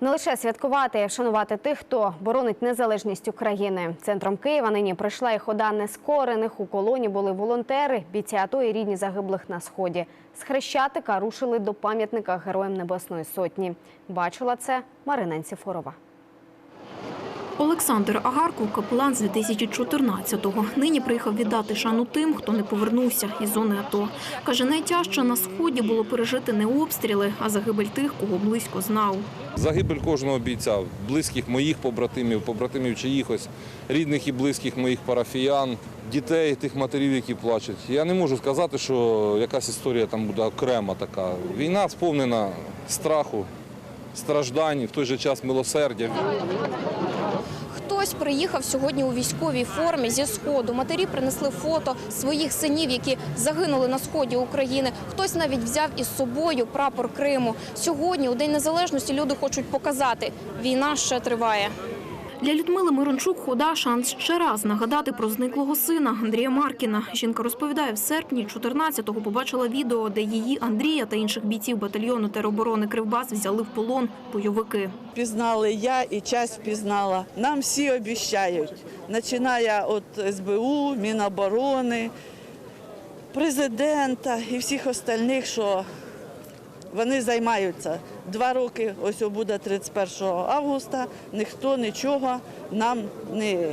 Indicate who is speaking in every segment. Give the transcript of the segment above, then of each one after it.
Speaker 1: Не лише святкувати, вшанувати тих, хто боронить незалежність України. Центром Києва нині прийшла і хода нескорених. У колоні були волонтери, бійці АТО і рідні загиблих на сході. З Хрещатика рушили до пам'ятника Героям Небесної Сотні. Бачила це Марина Нціфорова.
Speaker 2: Олександр Агарко – капелан з 2014-го. Нині приїхав віддати шану тим, хто не повернувся із зони АТО. Каже, найтяжче на сході було пережити не обстріли, а загибель тих, кого близько знав.
Speaker 3: Загибель кожного бійця, близьких моїх побратимів, побратимів чиїхось, рідних і близьких моїх парафіян, дітей, тих матерів, які плачуть. Я не можу сказати, що якась історія там буде окрема така. Війна сповнена страху, страждань, в той же час милосердя.
Speaker 4: Хтось приїхав сьогодні у військовій формі зі сходу. Матері принесли фото своїх синів, які загинули на сході України. Хтось навіть взяв із собою прапор Криму. Сьогодні, у День Незалежності, люди хочуть показати, війна ще триває.
Speaker 2: Для Людмили Мирончук хода – шанс ще раз нагадати про зниклого сина Андрія Маркіна. Жінка розповідає, в серпні 14-го побачила відео, де її Андрія та інших бійців батальйону тероборони Кривбас взяли в полон бойовики.
Speaker 5: Впізнали я і часть впізнала. Нам всі обіцяють, починає від СБУ, Міноборони, президента і всіх остальних, що вони займаються. Два роки, ось буде 31 августа, ніхто нічого нам не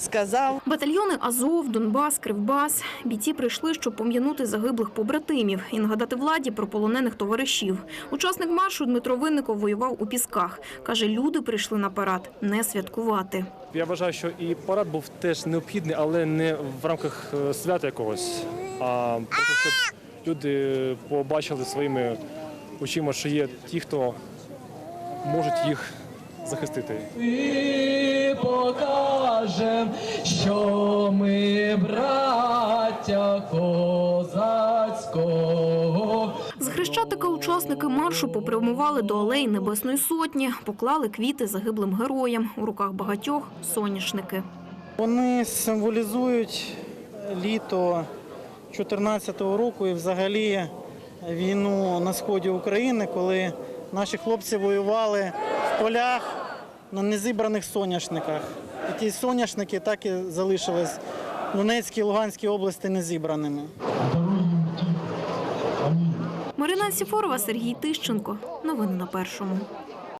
Speaker 5: сказав.
Speaker 2: Батальйони Азов, Донбас, Кривбас. Бійці прийшли, щоб пом'янути загиблих побратимів і нагадати владі про полонених товаришів. Учасник маршу Дмитро Винников воював у Пісках. Каже, люди прийшли на парад не святкувати.
Speaker 6: Я вважаю, що і парад був теж необхідний, але не в рамках е, свята якогось, а просто щоб люди побачили своїми очима, що є ті, хто можуть їх захистити.
Speaker 7: І покажем, що ми браття козацького.
Speaker 2: З Хрещатика учасники маршу попрямували до алеї Небесної Сотні, поклали квіти загиблим героям. У руках багатьох соняшники.
Speaker 8: Вони символізують літо 2014 року і взагалі війну на сході України, коли наші хлопці воювали в полях на незібраних соняшниках. І ті соняшники так і залишились в Донецькій і Луганській області незібраними.
Speaker 2: Марина Сіфорова, Сергій Тищенко. Новини на першому.